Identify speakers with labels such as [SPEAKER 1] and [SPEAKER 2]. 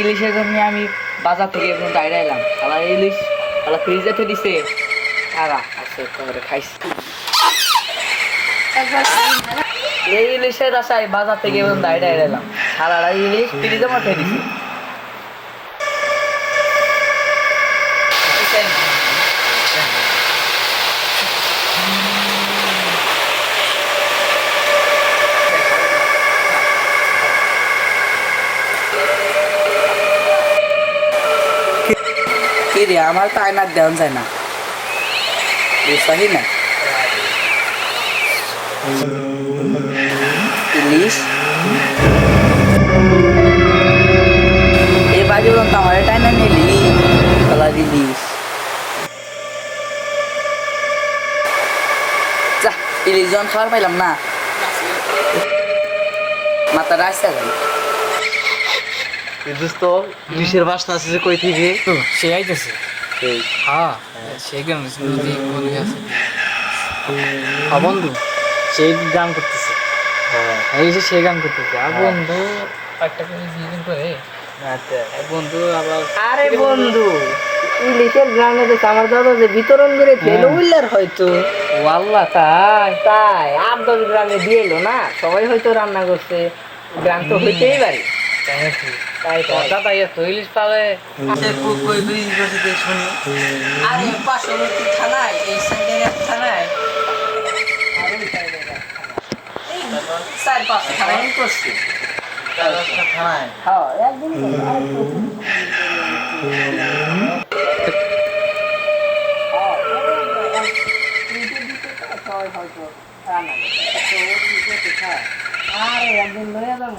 [SPEAKER 1] ইলিশের জন্য আমি বাজার থেকে এখন বাইরে এলাম শালা ইলিশ শালা ফ্রিজে তো দিছে। তারা আছে করে খাইছি। এই ইলিশের আশায় বাজার থেকে এখন বাইরে এলাম শালারা ইলিশ ফ্রিজে মাঠে দিছে। কি রে? আমার তো আয়নার দেওয়া যায় না। বুঝতে না? ইলিশ? এই বাজে বলুন তো আমার এটাই না নিলি? কলা ইলিশ। ইলিশ জন খাবার পাইলাম না মাথা রাস্তা
[SPEAKER 2] দোস্ত ইলিশের বাসনা আছে যে কই থেকে?
[SPEAKER 3] সে আইতেছে।
[SPEAKER 2] সেই।
[SPEAKER 3] হ্যাঁ সে গ্রাম আছে। হ্যাঁ বন্ধু। সেই গান করতেছে।
[SPEAKER 2] হ্যাঁ।
[SPEAKER 3] এই যে সে গান করতেছে। আর বন্ধু একটা করে সিজন করে
[SPEAKER 2] আচ্ছা।
[SPEAKER 3] এক বন্ধু আবার
[SPEAKER 1] আরে বন্ধু ইলিশের গ্রামে তো আমার দাদা যে বিতরণ করে ফেলো উইলার হয়তো।
[SPEAKER 3] আল্লাহ তাই?
[SPEAKER 1] তাই দশ গ্রামে দিয়ে এলো না? সবাই হয়তো রান্না করছে। গ্রাম তো হইতেই পারে।
[SPEAKER 3] তাই নাকি? কথা এত ইলিশ পাবে।
[SPEAKER 2] শুনি।
[SPEAKER 1] আরে পার্শ্ববর্তী থানায়? এই সাইডের এক থানায়। চার পাঁচ থানায় করছি।
[SPEAKER 2] থানায়।
[SPEAKER 1] হ্যাঁ একদিন আরে একদিন লয়ে যাব